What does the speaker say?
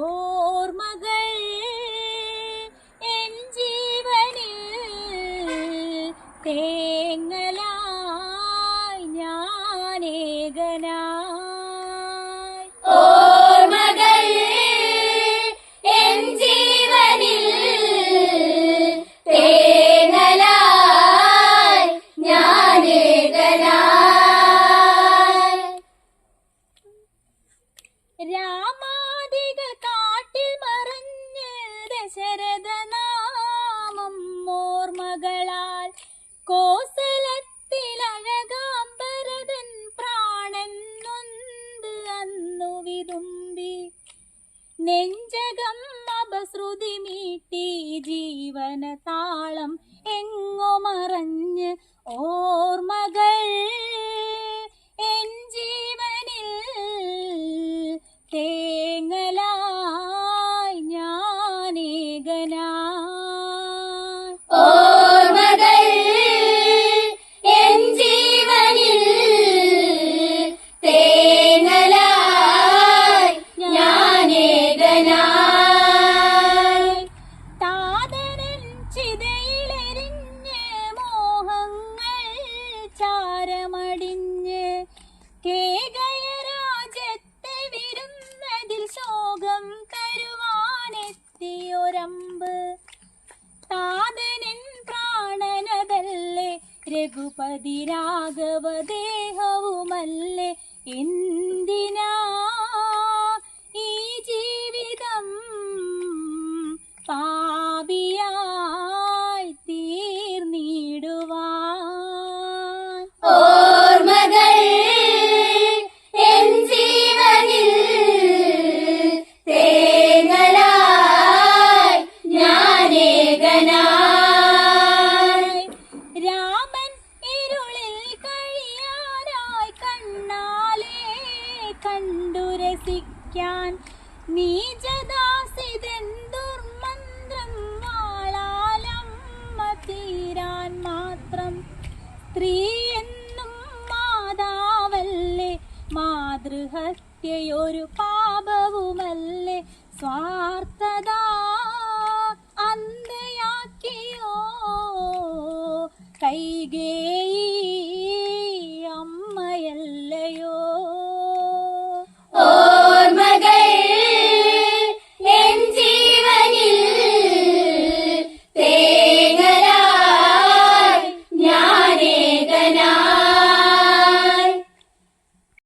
ഓർമ്മകൾ എൻ ജീവനിൽ തേങ്ങലായി ഞാനേകനായി. ഓർമ്മകൾ എൻ ജീവനിൽ തേങ്ങലായി ഞാനേകനായി. രാമാദികൾ ദശരഥ നാമം ഓർമ്മകളാൽ കോസലത്തിൽ അഴകാം ഭരതൻ പ്രാണൻ നൊന്ത് അന്നു വിതുമ്പി. നെഞ്ചകം അപശ്രുതി മീട്ടി ജീവന താളം എങ്ങോ മറഞ്ഞ് ഓർമ്മകൾ രഘുപതി രാഘവ കണ്ടു രസിക്കാൻ. നീജദാസിതൻ ദുർമന്ത്രം വാളാലമ്മ തീരാൻ മാത്രം. സ്ത്രീ എന്നും മാതാവല്ലേ മാതൃഹത്യയൊരു പാപവുമല്ലേ. സ്വാർത്ഥത അന്തയാക്കിയോ കൈകേയി